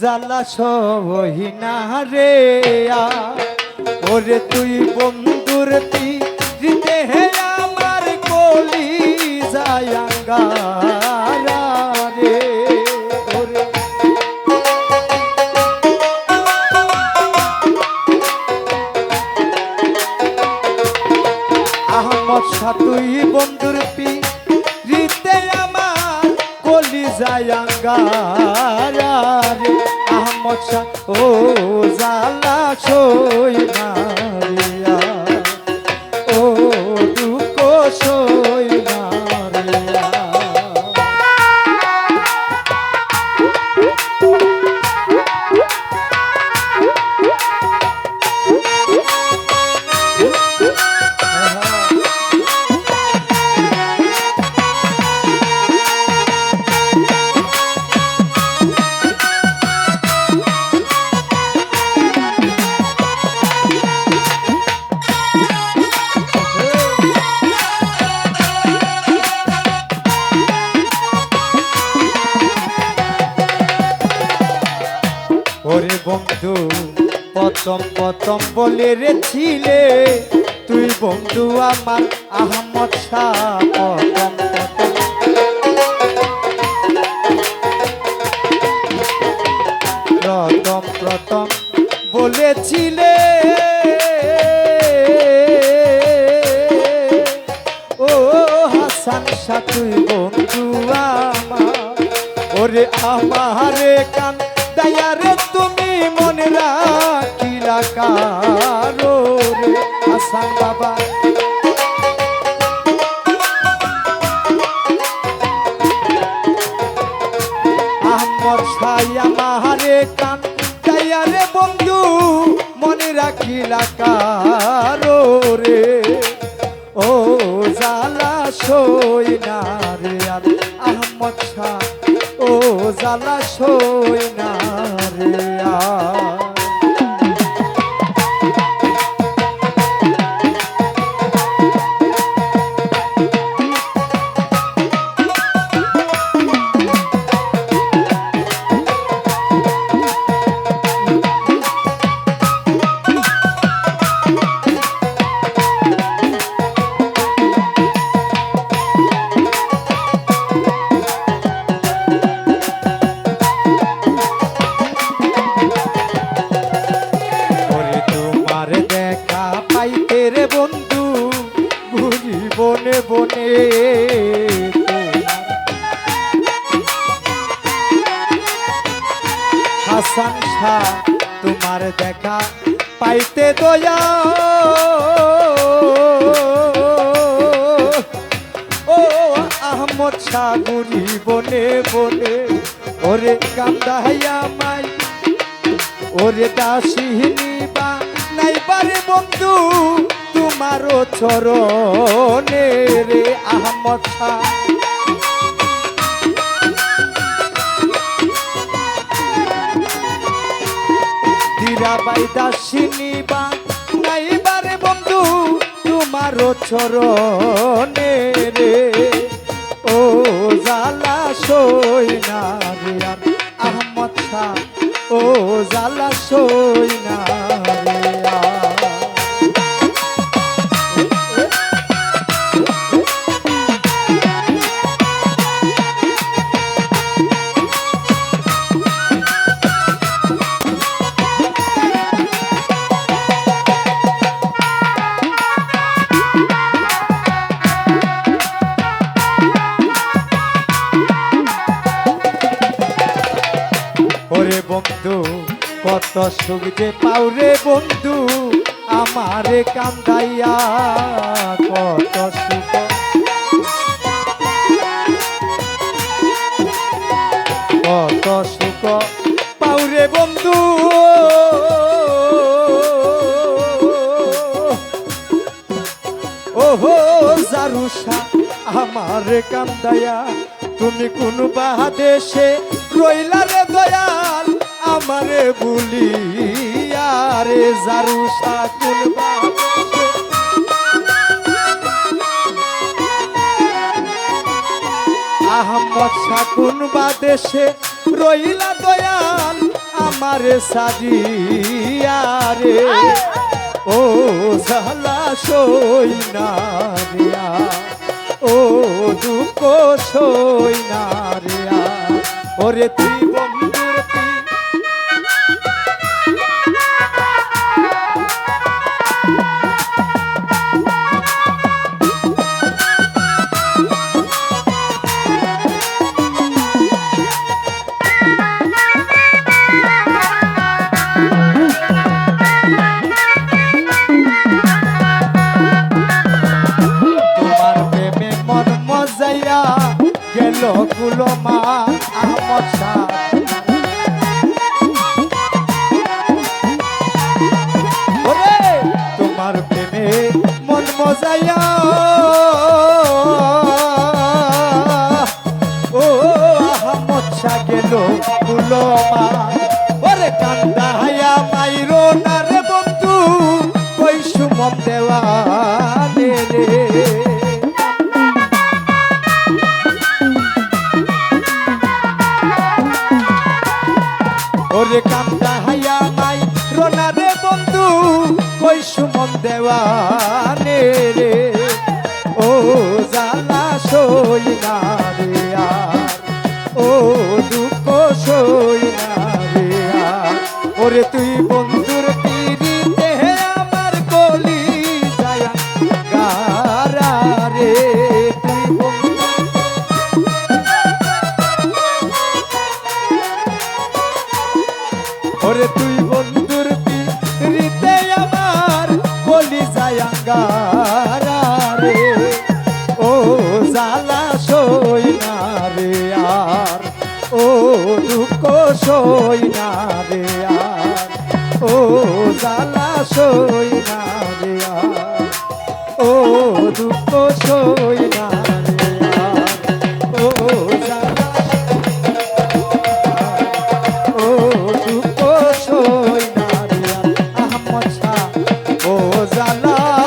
জ্বালা সহিনা রে। ওরে তুই বন্ধুর তীরিতে হে আমার কলি ওরে আহমদ শাহ, তুই বন্ধুর পি রীতে আমার কলি যায়াঙ্গারা রে আহমদ ও জালা সই না প্রথম বলে রে ছিলে তুই বন্ধু আমার আহমদ শাহ প্রথম প্রথম বলেছিলে। ও হাসান শাহ, তুই বন্ধু আমার। ওরে আমারে কান দয়ারে রাখিলা কারও রে হাসান বাবা। আহমদ সাইয়া মাহারে কান দয়ারে বন্ধু, মনে রাখিলা কারও রে। ও জালা সই না রে আর আহমদ শাহ, ও জালা সই রে বনে হাসান শাহ, তোমার দেখা পাইতে দয়া। ও আহমদ শাহ ঘুরি বনে বনে, ওরে কান্দাইয়া মাই, ওরে দাসিনী বা নাই পারে বন্ধু তোমারও চরণে শাহ ধীরাবাই দাসিনী বা নাই বারে বন্ধু তোমারও চরণে রে। ও জালা সই না রে আহমদ শাহ, ও জালা সই বন্ধু, কত সুখ যে পাউরে বন্ধু, আমারে কান্দাইয়া, কত সুখ। কত সুখ পাউরে বন্ধু। ওহো জারুষা আমার কান্দায়া তুমি কোন বাদেশে রইলা রে দয়াল আমারে ভুলিয়া রে জারুষা কোন বাদেশে আহমদ শাকুন বাদেশে রইলা দয়াল আমার সাজিয়া রে। ও জালা সই না রে ও দুঃখ সই না রে ওরে তুই ও আহমদ গেল কুলো মা ওরে কান্দা হায়া মাইরো না রে বন্ধু কই সুমন দেওয়া। দেওয়ানে রে। ও জালা সই না রে ও দুঃখ সই না রে ওরে তুই যায়াঙ্গারা রে ও জালা সই না রে আর। ও দুঃখ সই না রে আর। ও জালা সই না রে আর। ও দুঃখ সই না ও জালা